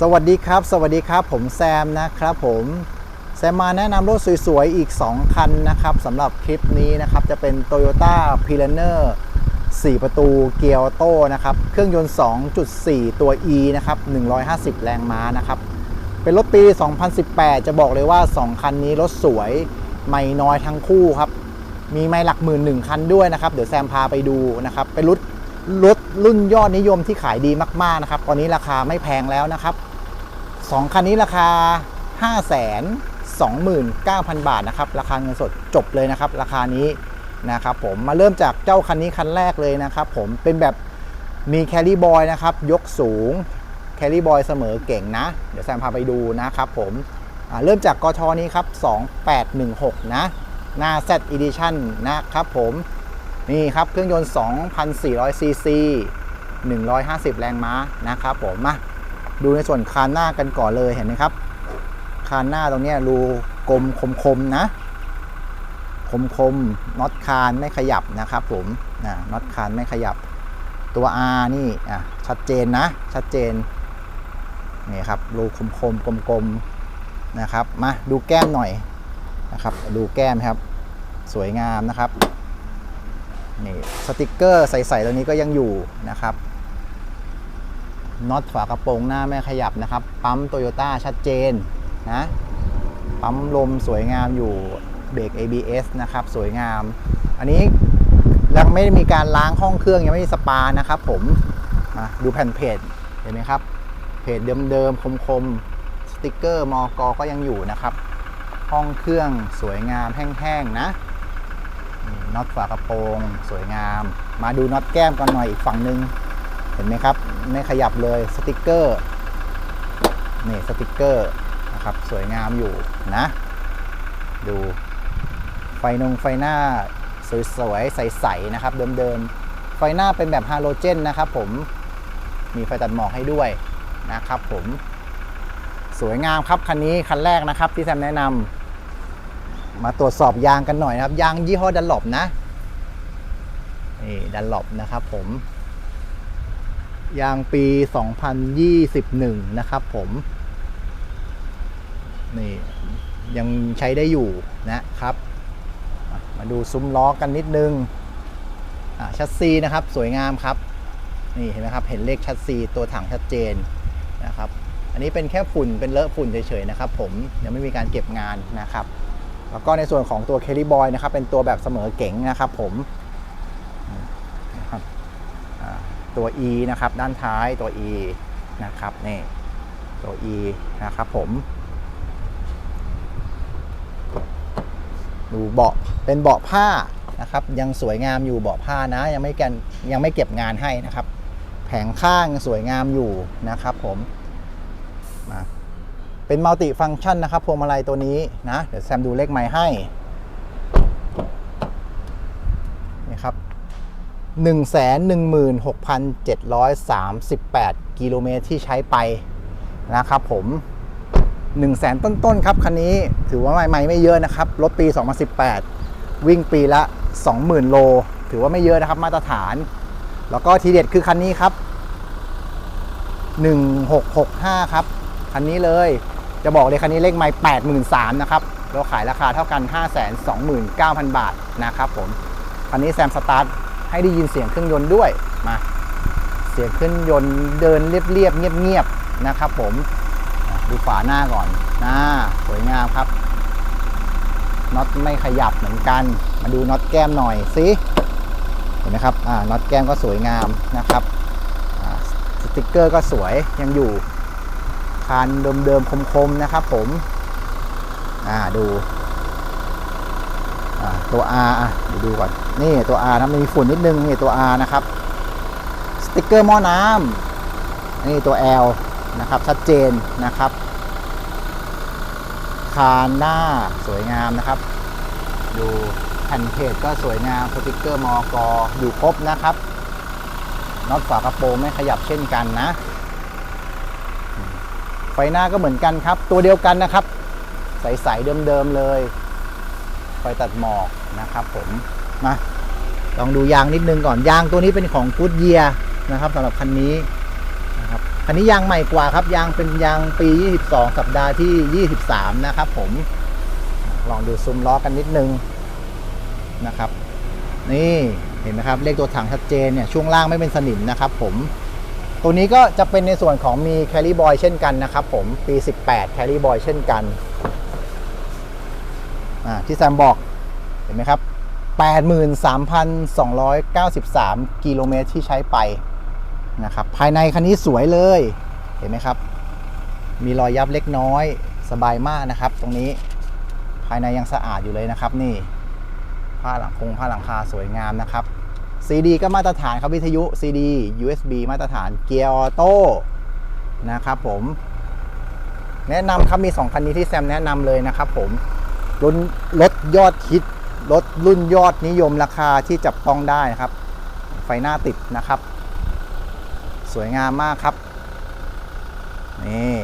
สวัสดีครับ สวัสดีครับ ผมแซมนะครับผมแซมมาแนะนำรถสวยๆ อีก 2 คันนะครับสำหรับคลิปนี้นะครับจะเป็น Toyota p i l a n e r 4 ประตูเกียร์ออโต้นะครับ เครื่องยนต์ 2.4 ตัว E นะครับ 150 แรงม้านะครับ เป็นรถปี 2018 จะบอกเลยว่า 2 คันนี้รถสวยไม่น้อยทั้งคู่ครับ มีไม่หลักหมื่นหนึ่งคันด้วยนะครับ เดี๋ยวแซมพาไปดูนะครับ เป็นรถ รถรุ่นยอดนิยมที่ขายดีมาก ๆ นะครับ ตอนนี้ราคาไม่แพงแล้วนะครับ 2 คันนี้ราคา 5 2 9 0 0 0 บาทนะครับ ราคาเงินสดจบเลยนะครับ ราคานี้นะครับผมมาเริ่มจากเจ้าคันนี้คันแรกเลยนะครับผมเป็นแบบมีแคลรี่บอยนะครับ ยกสูงแคลรี่บอยเสมอเก่งนะ เดี๋ยวแซมพาไปดูนะครับผมเริ่มจากกทนี้ครับ 2816 นะ หน้า Z Edition นะครับผม นี่ครับเครื่องยนต์ 2,400 ซีซี 150 แรงม้านะครับผมมาดูในส่วนคานหน้ากันก่อนเลยเห็นไหมครับ คานหน้าตรงนี้รูกลมคมๆนะ คมๆน็อตคานไม่ขยับนะครับผมนะน็อตคานไม่ขยับ ตัว R นี่อะชัดเจนนะ ชัดเจนนี่ครับรูคมๆกลมๆนะครับ มาดูแก้มหน่อยนะครับ ดูแก้มครับ สวยงามนะครับ นี่สติกเกอร์ใสๆตัวนี้ก็ยังอยู่นะครับน็อตฝากระโปรงหน้าไม่ขยับนะครับ ปั๊มโตโยต้าชัดเจนนะ ปั๊มลมสวยงามอยู่เบรก ABS นะครับ สวยงาม อันนี้ยังไม่ได้มีการล้างห้องเครื่อง ยังไม่มีสปานะครับผมมาดูแผ่นเพจเห็นไหมครับ เพจเดิมๆ คมๆ สติกเกอร์มอกก็ยังอยู่นะครับ ห้องเครื่องสวยงามแห้งๆ นะ น็อตฝากระโปรงสวยงาม มาดูน็อตแก้มกันหน่อยอีกฝั่งหนึ่งเห็นไหมครับ ไม่ขยับเลยสติกเกอร์นี่สติกเกอร์นะครับสวยงามอยู่นะ ดูไฟนงไฟหน้าสวยๆ ใสๆ นะครับ เดิมๆ ไฟหน้าเป็นแบบฮาโลเจนนะครับผมมีไฟตัดหมอกให้ด้วยนะครับผมสวยงามครับ คันนี้คันแรกนะครับที่แซมแนะนำ มาตรวจสอบยางกันหน่อยนะครับ ยางยี่ห้อดันหลบนะนี่ดันหลบนะครับผม ยางปี 2021 นะครับผม นี่ยังใช้ได้อยู่นะครับ มาดูซุ้มล้อกันนิดนึงอะชัดซีนะครับสวยงามครับ นี่เห็นไหมครับ เห็นเลขชัดซีตัวถังชัดเจนนะครับ อันนี้เป็นแค่ฝุ่นเป็นเลอะฝุ่นเฉยๆนะครับ ผมยังไม่มีการเก็บงานนะครับ แล้วก็ในส่วนของตัวเคลลี่บอยนะครับเป็นตัวแบบเสมอเก๋งนะครับผมนะครับอ่าตัว E นะครับด้านท้ายตัว E นะครับนี่ตัว E นะครับผม ดูเบาะเป็นเบาะผ้านะครับยังสวยงามอยู่เบาะผ้านะยังไม่แกนยังไม่เก็บงานให้นะครับ แผงข้างสวยงามอยู่นะครับผมมา เป็นมัลติฟัง c t ชันนะครับพวงมาลัยตัวนี้นะ เดี๋ยวแซมดูเลขไม้ให้นี่ครับ 116,738 กิโลเมตรที่ใช้ไปนะครับผม1 0 0 0 0แสนต้น ๆ ครับ คันนี้ถือว่าไม่ไม่ ไม่เยอะนะครับ รถปี 2018 วิ่งปีละ 20,000 โล ถือว่าไม่เยอะนะครับมาตรฐาน แล้วก็ทีเด็ดคือคันนี้ครับ 1665 ครับ คันนี้เลย จะบอกเลยคันนี้เลขไม่83,000นะครับเราขายราคาเท่ากัน 529,000 บาทนะครับผมคันนี้แซมสตาร์ทให้ได้ยินเสียงเครื่องยนต์ด้วยมาเสียงเครื่องยนต์เดินเรียบๆเงียบๆนะครับผมดูฝาหน้าก่อนหน้าสวยงามครับน็อตไม่ขยับเหมือนกัน มาดูน็อตแก้มหน่อยสิเห็นไหมครับอ่าน็อตแก้มก็สวยงามนะครับสติกเกอร์ก็สวยยังอยู่ คานเดิมๆคมๆนะครับผมอ่าดูอ่าตัว R อะดี๋ยวดูก่อน นี่ตัว R นะมีฝุ่นนิดนึงนี่ตัว R นะครับ สติกเกอร์หม้อน้ำนี่ตัว L นะครับ ชัดเจนนะครับ คานหน้าสวยงามนะครับ ดูแผ่นเพจก็สวยงาม สติกเกอร์มอกอยู่ครบนะครับน็อตฝากระโปรงไม่ขยับเช่นกันนะ ไฟหน้าก็เหมือนกันครับ ตัวเดียวกันนะครับ ใสๆเดิมๆเลย ไฟตัดหมอกนะครับผมมาลองดูยางนิดนึงก่อนยางตัวนี้เป็นของกูดเยียนะครับสำหรับคันนี้นะครับคันนี้ยางใหม่กว่าครับยางเป็นยางปี 22 สัปดาห์ที่ 23 นะครับผมลองดูซุ้มล้อกันนิดนึงนะครับ นี่เห็นไหมครับ เลขตัวถังชัดเจนเนี่ยช่วงล่างไม่เป็นสนิมนะครับผม ตัวนี้ก็จะเป็นในส่วนของมีแคล r บอยเช่นกันนะครับผมปี 18แคล r บอยเช่นกันอ่าที่แซมบอกเห็นไหมครับ 83,293 กิโลเมตรที่ใช้ไปนะครับภายในคันนี้สวยเลยเห็นไหมครับ มีรอยยับเล็กน้อยสบายมากนะครับ ตรงนี้ภายในยังสะอาดอยู่เลยนะครับ นี่ผ้าหลังคงผ้าหลังคาสวยงามนะครับ CD ก็มาตรฐานครับวิทยุ CD USB มาตรฐานเกียร์ออโต้นะครับผมแนะนำครับมี 2 คันนี้ที่แซมแนะนำเลยนะครับผมรุ่นรถยอดฮิตรถรุ่นยอดนิยมราคาที่จับต้องได้นะครับ ไฟหน้าติดนะครับ สวยงามมากครับ นี่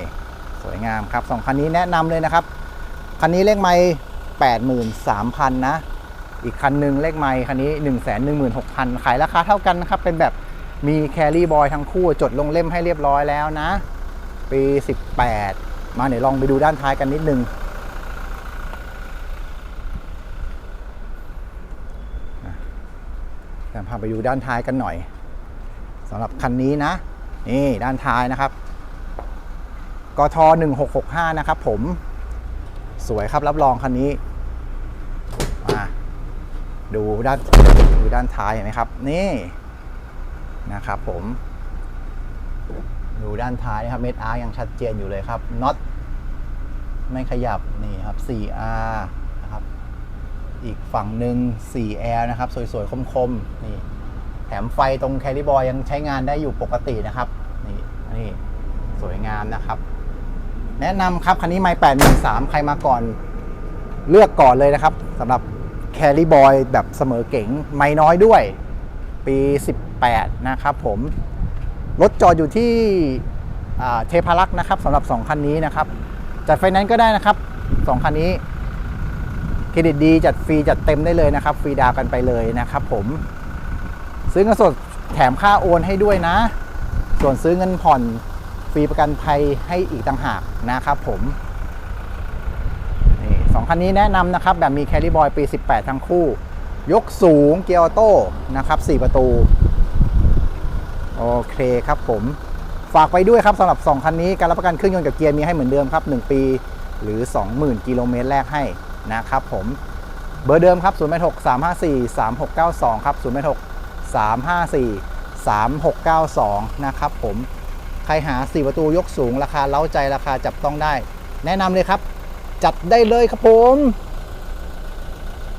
สวยงามครับสองคันนี้แนะนำเลยนะครับ คันนี้เลขไม่แปดหมื่นสามพันนะ อีกคันหนึ่งเลขไม่คันนี้1นึ่งแสนหนึ่งหมื่นหกพันขายราคาเท่ากันนะครับ เป็นแบบมีแครี่บอยทั้งคู่จดลงเล่มให้เรียบร้อยแล้วนะ ปี 18 มาเดี๋ยวลองไปดูด้านท้ายกันนิดนึงแต่พาไปดูด้านท้ายกันหน่อยสำหรับคันนี้นะ นี่ด้านท้ายนะครับกท1665 นะครับผมสวยครับรับรองคันนี้ ดูด้านดูด้านท้ายเห็นไหมครับ นี่นะครับผม ดูด้านท้ายนะครับเม็ดอาร์ยังชัดเจนอยู่เลยครับน็อตไม่ขยับนี่ครับ 4R นะครับ อีกฝั่งหนึ่ง 4L นะครับ สวยๆ คมๆ นี่ แถมไฟตรงแคลิบอยยังใช้งานได้อยู่ปกตินะครับ นี่นี่สวยงามนะครับ แนะนำครับ คันนี้ไม่แปดหมื่นสามใครมาก่อน เลือกก่อนเลยนะครับสำหรับ แคลิบอยแบบเสมอเก๋งไม่น้อยด้วย ปี 18 นะครับผม รถจอดอยู่ที่เทพารักษ์นะครับสำหรับ 2 คันนี้นะครับ จัดไฟแนนซ์ก็ได้นะครับ 2 คันนี้เครดิตดีจัดฟรีจัดเต็มได้เลยนะครับ ฟรีดาวกันไปเลยนะครับผม ซื้อเงินสดแถมค่าโอนให้ด้วยนะ ส่วนซื้อเงินผ่อนฟรีประกันภัยให้อีกต่างหากนะครับผม นี่สองคันนี้แนะนำนะครับ แบบมีแคริบอยปี 18 ทั้งคู่ ยกสูงเกียร์ออโต้นะครับ 4 ประตู โอเคครับผม ฝากไปด้วยครับสำหรับ 2 คันนี้ การรับประกันเครื่องยนต์กับเกียร์มีให้เหมือนเดิมครับ 1 ปีหรือ 20,000 กิโลเมตรแรกให้นะครับผม เบอร์เดิมครับ0 8 6 3 5 4 3 6 9 2 ครับ0 8 6 3 5 4 3 6 9 2 นะครับผม ใครหา 4 ประตูยกสูงราคาเล้าใจราคาจับต้องได้ แนะนำเลยครับ จัดได้เลยครับผม